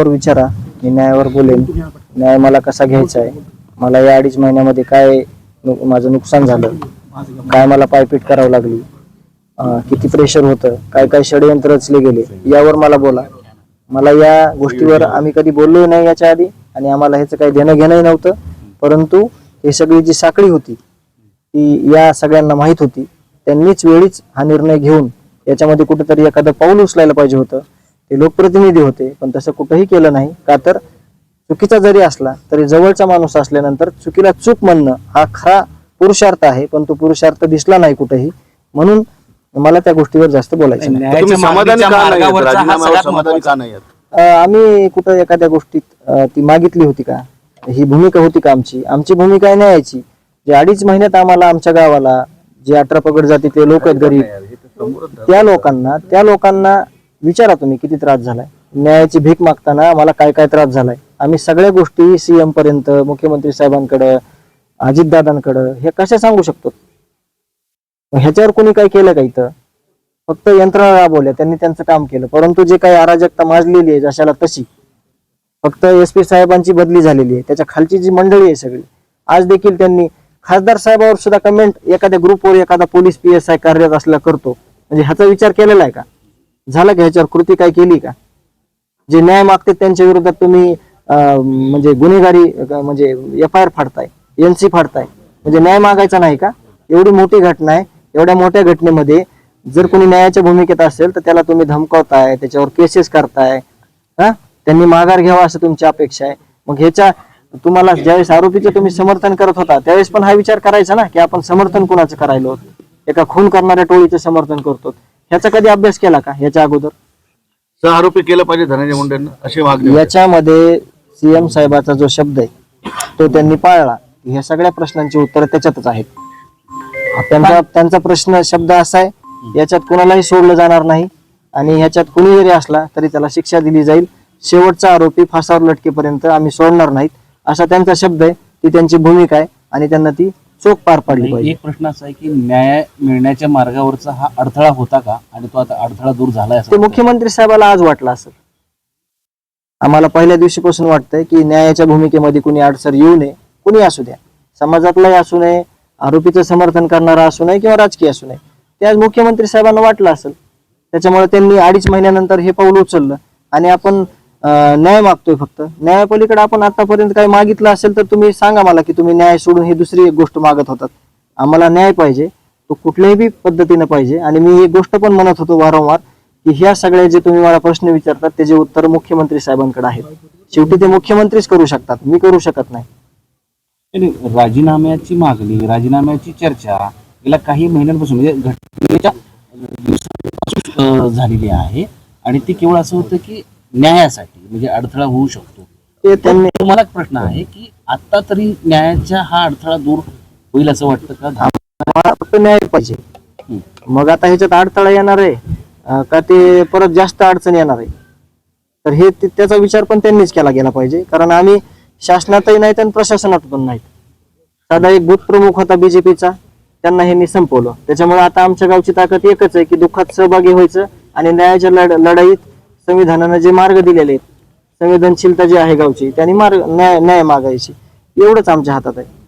न्यायावर विचारा. मी न्यायावर बोलेन. न्याय मला कसा घ्यायचा आहे? मला या अडीच महिन्यामध्ये काय नु- माझं नुकसान झालं? काय मला पायपीट करावं लागली? अं, किती प्रेशर होतं? काय काय षडयंत्र रचले गेले? यावर मला बोला. मला या गोष्टीवर आम्ही कधी बोललो नाही याच्या आधी आणि आम्हाला ह्याचं काही देणं घेणंही नव्हतं. परंतु हे सगळी जी साखळी होती ती या सगळ्यांना माहीत होती. त्यांनीच वेळीच हा निर्णय घेऊन याच्यामध्ये कुठेतरी एखादं पाऊल उचलायला पाहिजे होतं. ते लोकप्रतिनिधी होते पण तसं कुठंही केलं नाही. का तर चुकीचा जरी असला तरी जवळचा माणूस असल्यानंतर चुकीला चूक म्हणणं हा खरा पुरुषार्थ आहे पण तो पुरुषार्थ दिसला नाही कुठेही. म्हणून मला त्या गोष्टीवर जास्त बोलायचं नाही तर तुम्ही समाधानी का नाही आहेत? मार्गावरचा राजीनाम्यावर सगळ्यात समाधानी का नाही आहेत? अं, आम्ही कुठं एखाद्या गोष्टीत अं, ती मागितली होती का? ही भूमिका होती का आमची? आमची भूमिका आहे न्यायाची. जे अडीच महिन्यात आम्हाला आमच्या गावाला जे अठरा पगड जातीतले लोक आहेत गरीब. त्या लोकांना त्या लोकांना विचारा तुम्ही किती त्रास झालाय? न्यायाची भीक मागताना आम्हाला काय काय त्रास झालाय? आम्ही सगळ्या गोष्टी सीएम पर्यंत मुख्यमंत्री साहेबांकडं अजितदादांकडं हे कशा सांगू शकतो? ह्याच्यावर कोणी काय केलं का इथं? फक्त यंत्रणा राबवल्या त्यांनी त्यांचं काम केलं. परंतु जे काही अराजकता माजलेली आहे जशाला तशी फक्त एस पी साहेबांची बदली झालेली आहे. त्याच्या खालची जी मंडळी आहे सगळी आज देखील त्यांनी खासदार साहेबावर सुद्धा कमेंट एखाद्या ग्रुपवर एखादा पोलीस पी एस आय कार्यरत असला करतो. म्हणजे ह्याचा विचार केलेला आहे का? झालं का ह्याच्यावर? कृती काय केली का? जे न्याय मागते त्यांच्या विरोधात तुम्ही म्हणजे गुन्हेगारी म्हणजे एफ आय आर फाडताय एनसी फाडताय. म्हणजे न्याय मागायचा नाही का? एवढी मोठी घटना आहे. एवढ्या मोठ्या घटनेमध्ये जर कोणी न्यायाच्या भूमिकेत असेल तर त्याला तुम्ही धमकावताय त्याच्यावर केसेस करताय. हा? त्यांनी माघार घ्यावा असं तुमची अपेक्षा आहे. मग ह्याच्या तुम्हाला ज्यावेळेस आरोपीचं तुम्ही समर्थन करत होता त्यावेळेस पण हा विचार करायचा ना की आपण समर्थन कुणाचं करायलो एका खून करणाऱ्या टोळीचं समर्थन करतो ह्याचा कधी अभ्यास केला का? ह्याच्या अगोदर? सह आरोपी केलं पाहिजे धनंजय मुंडेंना अशी मागणी होती. याच्यामध्ये सीएम साहेबाचा जो शब्द आहे तो त्यांनी पाळला. ह्या सगळ्या प्रश्नांची उत्तरं त्याच्यातच आहेत. त्यांचा त्यांचा प्रश्न शब्द असा आहे याच्यात कोणालाही सोडलं जाणार नाही आणि ह्याच्यात कुणी जरी असला तरी त्याला शिक्षा दिली जाईल. शेवटचा आरोपी फासावर लटकेपर्यंत आम्ही सोडणार नाहीत. असा त्यांचा शब्द आहे ती त्यांची भूमिका आहे आणि त्यांना ती चोख पार पाडली आणि पाहिजे. एक प्रश्न असा आहे की न्याय मिळण्याच्या मार्गावरचा हा अडथळा होता का? आणि तो आता अडथळा दूर झालाय असं ते? मुख्यमंत्री साहेबाला आज वाटलं असेल. आम्हाला पहिल्या दिवशीपासून वाटतंय की न्यायाच्या भूमिकेमध्ये कुणी अडसर येऊ नये कुणी असू द्या. समाजातलाही असू नये आरोपीचं समर्थन करणारा असू नये किंवा राजकीय असू नये. ते आज मुख्यमंत्री साहेबांना वाटलं असेल. त्याच्यामुळे त्यांनी अडीच महिन्यानंतर हे पाऊल उचललं. आणि आपण न्याय मागतोय फक्त. न्यायापलीकडे आपण आतापर्यंत काही मागितलं असेल तर तुम्ही सांगा मला की तुम्ही न्याय सोडून ही दुसरी एक गोष्ट मागत होतात. आम्हाला न्याय पाहिजे तो कुठल्याही बी पद्धतीनं पाहिजे. आणि मी एक गोष्ट पण म्हणत होतो वारंवार की ह्या सगळ्या जे तुम्ही मला प्रश्न विचारतात त्याचे उत्तर मुख्यमंत्री साहेबांकडे आहेत. शेवटी ते मुख्यमंत्रीच करू शकतात मी करू शकत नाही. राजीनाम्याची मागणी राजीनाम्याची चर्चा गेल्या काही महिन्यांपासून म्हणजे घटनेच्या झालेली आहे. आणि ती केवळ असं होतं की न्यायासाठी म्हणजे अडथळा होऊ शकतो. ते त्यांनी तुम्हाला एक प्रश्न आहे की आता तरी न्यायाचा हा अडथळा दूर होईल असं वाटतं का? मला फक्त न्याय पाहिजे. मग आता ह्याच्यात अडथळा येणार आहे अं, का ते परत जास्त अडचण येणार आहे? तर हे ते- त्याचा विचार पण त्यांनीच केला गेला पाहिजे. कारण आम्ही शासनातही नाहीत आणि प्रशासनात पण नाहीत. साधा एक बूथ प्रमुख होता बीजेपीचा त्यांना ह्यांनी संपवलं. त्याच्यामुळे आता आमच्या गावची ताकद एकच आहे की दुःखात सहभागी व्हायचं आणि न्यायाच्या लढ लढाईत संविधानानं जे मार्ग दिलेले आहेत संवेदनशीलता जी आहे गावची त्यांनी मार्ग न्याय न्याय मागायची. एवढंच आमच्या हातात आहे.